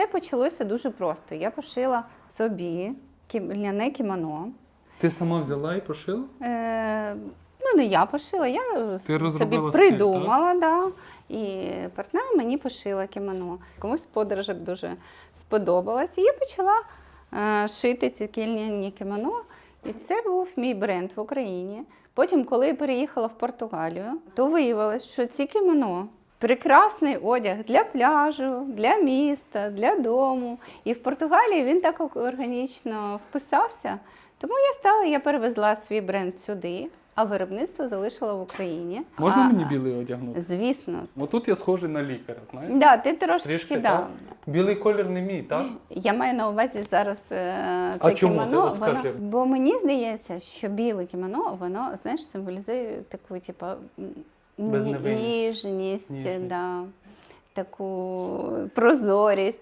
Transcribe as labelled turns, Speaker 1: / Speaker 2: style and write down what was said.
Speaker 1: все почалося дуже просто. Я пошила собі кім- кімоно.
Speaker 2: Ти сама взяла і пошила?
Speaker 1: Е, ну, не я пошила, я с- собі
Speaker 2: розробила стиль,
Speaker 1: придумала, да, і партнер мені пошила кімоно. Комусь з подружок дуже сподобалось. І я почала е, шити ці кільняні кімоно. І це був мій бренд в Україні. Потім, коли я переїхала в Португалію, то виявилось, що ці кімоно прекрасний одяг для пляжу, для міста, для дому. І в Португалії він так органічно вписався. Тому я стала, я перевезла свій бренд сюди, а виробництво залишила в Україні.
Speaker 2: Можна
Speaker 1: а,
Speaker 2: мені білий одягнути?
Speaker 1: Звісно.
Speaker 2: Отут я схожий на лікаря, знаєш?
Speaker 1: Да, ти трошечки
Speaker 2: Трішки,
Speaker 1: да.
Speaker 2: так? Білий колір не мій, так?
Speaker 1: Я маю на увазі зараз е, це
Speaker 2: А чому? Ти
Speaker 1: кімоно.
Speaker 2: скажи.
Speaker 1: воно, бо мені здається, що біле кімоно, воно знаєш, символізує таку, типу,
Speaker 2: Безневинність.
Speaker 1: ніжність,
Speaker 2: Ніжність.
Speaker 1: Да, таку прозорість.